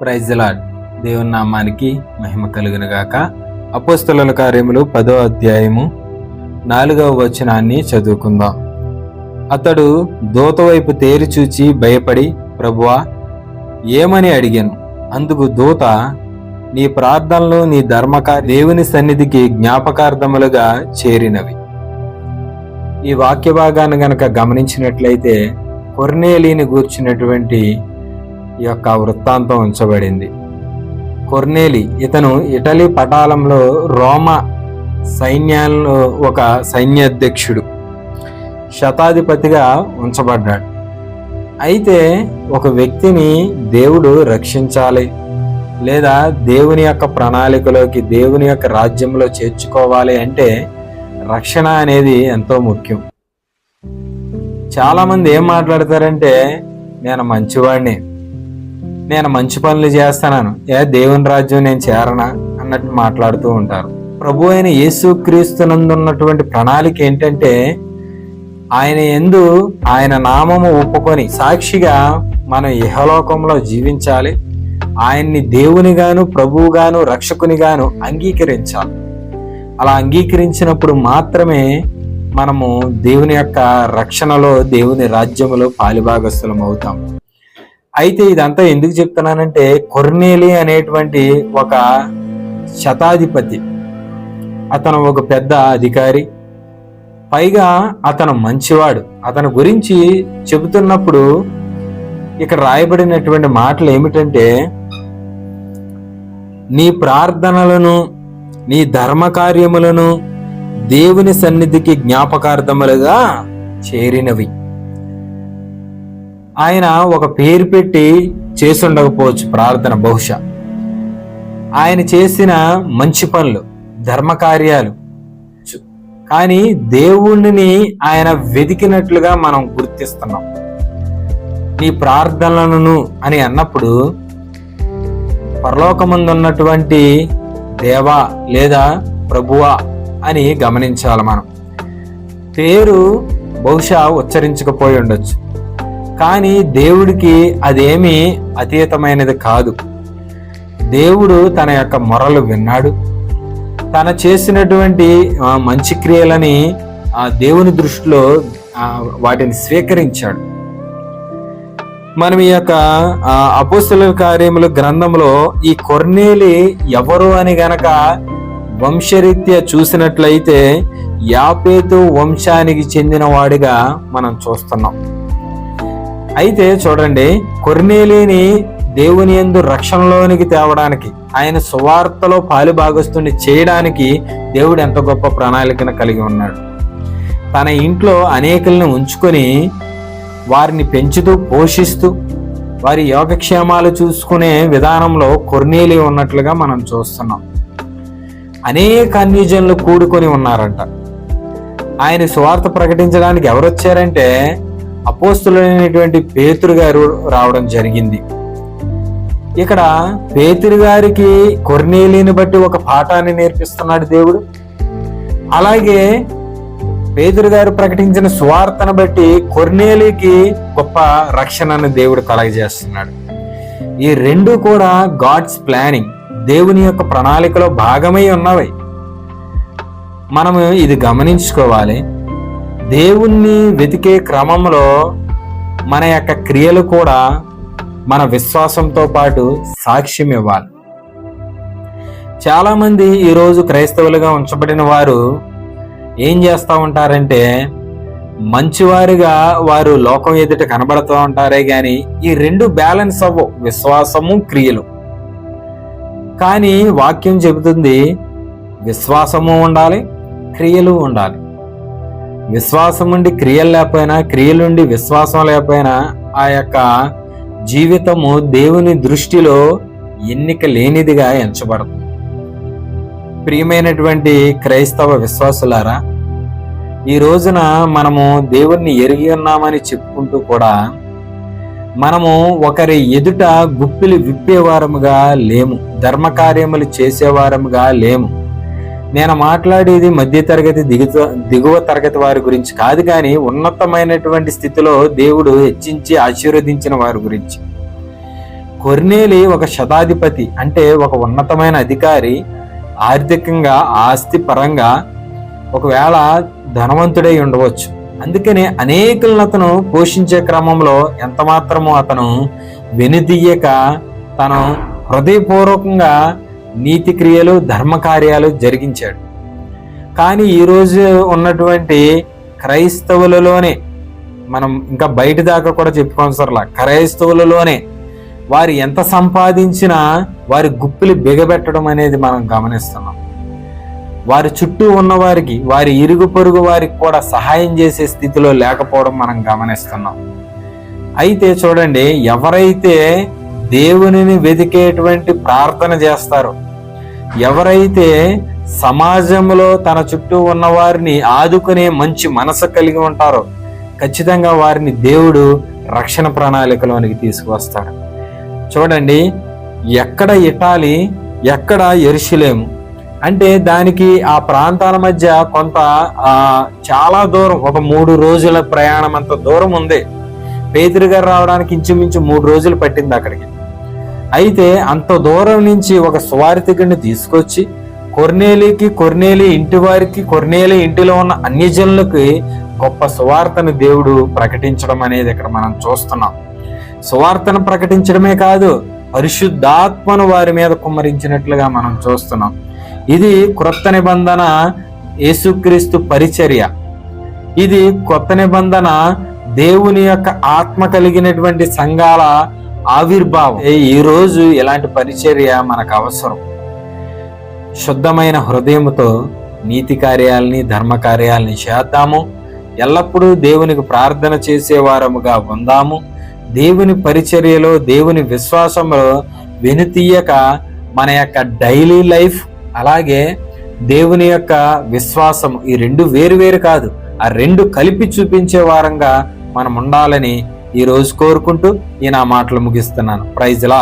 ప్రైజ్లాడ్ దేవుని నామానికి మహిమ కలుగును గాక అపోస్తలుల కార్యములు పదో అధ్యాయము నాలుగవ వచనాన్ని చదువుకుందాం. అతడు దూత వైపు తేరి చూచి భయపడి ప్రభువా ఏమని అడిగాను? అందుకు దూత నీ ప్రార్థనలు నీ ధర్మక దేవుని సన్నిధికి జ్ఞాపకార్థములుగా చేరినవి. ఈ వాక్య భాగాన్ని గనక గమనించినట్లయితే కొర్నేలీని గూర్చినటువంటి ఈ యొక్క వృత్తాంతం ఉంచబడింది. కొర్నేలి ఇతను ఇటలీ పటాలంలో రోమ సైన్యాల్లో ఒక సైన్యాధ్యక్షుడు శతాధిపతిగా ఉంచబడ్డాడు. అయితే ఒక వ్యక్తిని దేవుడు రక్షించాలి లేదా దేవుని యొక్క ప్రణాళికలోకి దేవుని యొక్క రాజ్యంలో చేర్చుకోవాలి అంటే రక్షణ అనేది ఎంతో ముఖ్యం. చాలామంది ఏం మాట్లాడతారంటే నేను మంచివాడిని నేను మంచి పనులు చేస్తాను ఏ దేవుని రాజ్యం నేను చేరనా అన్నట్టు మాట్లాడుతూ ఉంటారు. ప్రభు అయిన యేసు క్రీస్తునందున్నటువంటి ప్రణాళిక ఏంటంటే ఆయన ఎందు ఆయన నామము ఒప్పుకొని సాక్షిగా మనం ఇహలోకంలో జీవించాలి. ఆయన్ని దేవునిగాను ప్రభువుగాను రక్షకునిగాను అంగీకరించాలి. అలా అంగీకరించినప్పుడు మాత్రమే మనము దేవుని యొక్క రక్షణలో దేవుని రాజ్యములో పాలిభాగస్థులం అవుతాం అయితే ఇదంతా ఎందుకు చెప్తున్నానంటే కొర్నేలి అనేటువంటి ఒక శతాధిపతి. అతను ఒక పెద్ద అధికారి. పైగా అతను మంచివాడు. అతని గురించి చెబుతున్నప్పుడు ఇక్కడ రాయబడినటువంటి మాటలు ఏమిటంటే నీ ప్రార్థనలను నీ ధర్మ కార్యములను దేవుని సన్నిధికి జ్ఞాపకార్థములుగా చేరినవి. ఆయన ఒక పేరు పెట్టి చేసుండకపోవచ్చు ప్రార్థన బహుశా. ఆయన చేసిన మంచి పనులు ధర్మకార్యాలు. కానీ దేవుణ్ణి ఆయన వెతికినట్లుగా మనం గుర్తిస్తున్నాం. నీ ప్రార్థనలను అని అన్నప్పుడు పరలోకముందున్నటువంటి దేవా లేదా ప్రభువా అని గమనించాలి మనం. పేరు బహుశా ఉచ్చరించకపోయి ఉండొచ్చు. కానీ దేవుడికి అదేమీ అతీతమైనది కాదు. దేవుడు తన యొక్క మొరలు విన్నాడు. తన చేసినటువంటి మంచి క్రియలని ఆ దేవుని దృష్టిలో వాటిని స్వీకరించాడు. మనం ఈ యొక్క అపోస్తుల కార్యముల గ్రంథంలో ఈ కొర్నేలి ఎవరు అని గనక వంశరీత్యా చూసినట్లయితే యాపేతు వంశానికి చెందిన వాడిగా మనం చూస్తున్నాం. అయితే చూడండి కొర్నేలిని దేవుని యందు రక్షణలోనికి తేవడానికి ఆయన సువార్తలో పాలుభాగస్తుని చేయడానికి దేవుడు ఎంత గొప్ప ప్రణాళికను కలిగి ఉన్నాడు. తన ఇంట్లో అనేకులను ఉంచుకొని వారిని పెంచుతూ పోషిస్తూ వారి యోగక్షేమాలు చూసుకునే విధానంలో కొర్నేలి ఉన్నట్లుగా మనం చూస్తున్నాం. అనేక అన్యజనులు కూడుకొని ఉన్నారంట. ఆయన సువార్త ప్రకటించడానికి ఎవరు వచ్చారంటే అపోస్తులైనటువంటి పేతురు గారు రావడం జరిగింది. ఇక్కడ పేతురు గారికి కొర్నేలిని బట్టి ఒక పాఠాన్ని నేర్పిస్తున్నాడు దేవుడు. అలాగే పేతురు గారు ప్రకటించిన సువార్తను బట్టి కొర్నేలికి గొప్ప రక్షణను దేవుడు కలగజేస్తున్నాడు. ఈ రెండు కూడా గాడ్స్ ప్లానింగ్ దేవుని యొక్క ప్రణాళికలో భాగమై ఉన్నవి. మనము ఇది గమనించుకోవాలి. దేవుణ్ణి వెతికే క్రమంలో మన యొక్క క్రియలు కూడా మన విశ్వాసంతో పాటు సాక్ష్యం ఇవ్వాలి. చాలామంది ఈరోజు క్రైస్తవులుగా ఉంచబడిన వారు ఏం చేస్తూ ఉంటారంటే మంచివారిగా వారు లోకం ఎదుట కనబడుతూ ఉంటారే కానీ ఈ రెండు బ్యాలెన్స్ అవ్వవు విశ్వాసము క్రియలు. కానీ వాక్యం చెబుతుంది విశ్వాసము ఉండాలి క్రియలు ఉండాలి. విశ్వాసం ఉండి క్రియలు లేకపోయినా క్రియలుండి విశ్వాసం లేకపోయినా ఆ యొక్క జీవితము దేవుని దృష్టిలో ఎన్నిక లేనిదిగా ఎంచబడుతుంది. ప్రియమైనటువంటి క్రైస్తవ విశ్వాసులారా ఈ రోజున మనము దేవుణ్ణి ఎరిగి ఉన్నామని చెప్పుకుంటూ కూడా మనము ఒకరి ఎదుట గుప్పిలు విప్పేవారముగా లేము ధర్మకార్యములు చేసేవారముగా లేము. నేను మాట్లాడేది మధ్య తరగతి దిగువ దిగువ తరగతి వారి గురించి కాదు కానీ ఉన్నతమైనటువంటి స్థితిలో దేవుడు హెచ్చించి ఆశీర్వదించిన వారి గురించి. కొర్నేలి ఒక శతాధిపతి అంటే ఒక ఉన్నతమైన అధికారి ఆర్థికంగా ఆస్తి పరంగా ఒకవేళ ధనవంతుడై ఉండవచ్చు. అందుకని అనేకులను అతను పోషించే క్రమంలో ఎంత మాత్రమో అతను వెనుదీయక తను హృదయపూర్వకంగా నీతి క్రియలు ధర్మకార్యాలు జరిగించాడు. కానీ ఈరోజు ఉన్నటువంటి క్రైస్తవులలోనే మనం ఇంకా బయట దాకా కూడా చెప్పుకోనసరలా క్రైస్తవులలోనే వారు ఎంత సంపాదించినా వారి గుప్పిలు బిగబెట్టడం అనేది మనం గమనిస్తున్నాం. వారి చుట్టూ ఉన్న వారికి వారి ఇరుగు పొరుగు వారికి కూడా సహాయం చేసే స్థితిలో లేకపోవడం మనం గమనిస్తున్నాం. అయితే చూడండి ఎవరైతే దేవునిని వెతికేటువంటి ప్రార్థన చేస్తారు. ఎవరైతే సమాజంలో తన చుట్టూ ఉన్న వారిని ఆదుకునే మంచి మనసు కలిగి ఉంటారో ఖచ్చితంగా వారిని దేవుడు రక్షణ ప్రణాళికలోనికి తీసుకువస్తాడు. చూడండి ఎక్కడ ఇటాలి ఎక్కడ ఎరుషులేము? అంటే దానికి ఆ ప్రాంతాల మధ్య కొంత చాలా దూరం ఒక మూడు రోజుల ప్రయాణం అంత దూరం ఉంది. పేతురు గారు రావడానికి ఇంచుమించు మూడు రోజులు పట్టింది అక్కడికి. అయితే అంత దూరం నుంచి ఒక స్వార్థికుడిని తీసుకొచ్చి కొర్నేలికి కొర్నేలి ఇంటి వారికి కొర్నేలి ఇంటిలో ఉన్న అన్యజనులకి గొప్ప సువార్తను దేవుడు ప్రకటించడం అనేది ఇక్కడ మనం చూస్తున్నాం. సువార్తను ప్రకటించడమే కాదు పరిశుద్ధాత్మను వారి మీద కుమ్మరించినట్లుగా మనం చూస్తున్నాం. ఇది క్రొత్త నిబంధన యేసుక్రీస్తు పరిచర్య. ఇది కొత్త నిబంధన దేవుని యొక్క ఆత్మ కలిగినటువంటి సంఘాల ఆవిర్భావం. ఈరోజు రోజు ఇలాంటి పరిచర్య మనకు అవసరం. శుద్ధమైన హృదయముతో నీతి కార్యాలని ధర్మ కార్యాలని చేద్దాము. ఎల్లప్పుడూ దేవునికి ప్రార్థన చేసేవారముగా ఉందాము. దేవుని పరిచర్యలో దేవుని విశ్వాసంలో వెనుతీయక మన యొక్క డైలీ లైఫ్ అలాగే దేవుని యొక్క విశ్వాసం ఈ రెండు వేరు వేరు కాదు. ఆ రెండు కలిపి చూపించే వారంగా మనం ఉండాలని ఈ రోజు కోరుకుంటూ ఈ నా మాటలు ముగిస్తున్నాను. ప్రైజ్ లా